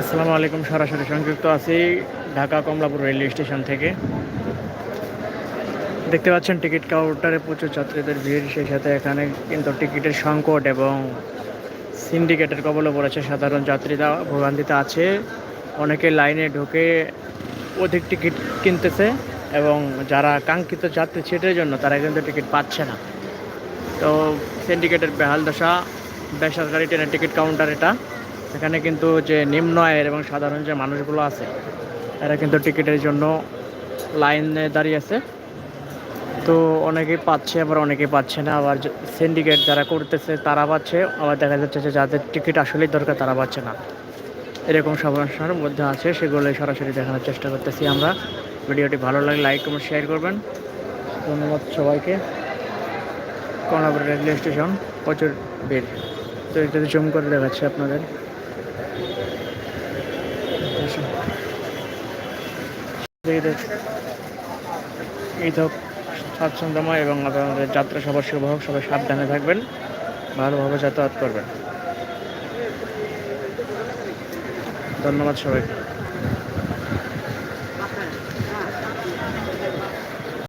আসসালামু আলাইকুম, সরাসরি সংযুক্ত আছি ঢাকা কমলাপুর রেলওয়ে স্টেশন থেকে। দেখতে পাচ্ছেন, টিকিট কাউন্টারে প্রচুর যাত্রীদের ভিড়, সেই সাথে এখানে কিন্তু টিকিটের সংকট এবং সিন্ডিকেটের কবলে পড়েছে। সাধারণ যাত্রীরা ভোগান্তিতে আছে। অনেকে লাইনে ঢুকে অধিক টিকিট কিনতেছে এবং যারা কাঙ্ক্ষিত যাত্রী সেটার জন্য, তারা কিন্তু টিকিট পাচ্ছে না। তো সিন্ডিকেটের বেহাল দশা, বেসরকারি ট্রেনের টিকিট কাউন্টার এটা। এখানে কিন্তু যে নিম্ন আয়ের এবং সাধারণ যে মানুষগুলো আছে, এরা কিন্তু টিকিটের জন্য লাইনে দাঁড়িয়ে আছে। তো অনেকেই পাচ্ছে, আবার অনেকেই পাচ্ছে না। আবার সিন্ডিকেট যারা করতেছে, তারা পাচ্ছে। আবার দেখা যাচ্ছে যে যাদের টিকিট আসলেই দরকার, তারা পাচ্ছে না। এরকম সমস্যার মধ্যে আছে সেগুলো সরাসরি দেখানোর চেষ্টা করতেছি আমরা। ভিডিওটি ভালো লাগলে লাইক, কমেন্ট শেয়ার করবেন। ধন্যবাদ সবাইকে। কমলাপুর রেলওয়ে স্টেশন, প্রচুর ভিড়। তো এটাতে জুম করে দেখাচ্ছি আপনাদের। এই তো স্বাচ্ছন্দ্যময় এবং আপনাদের যাত্রা সবার শুভ হোক, সবাই সাবধানে থাকবেন, ভালোভাবে যাতায়াত করবেন। ধন্যবাদ সবাইকে।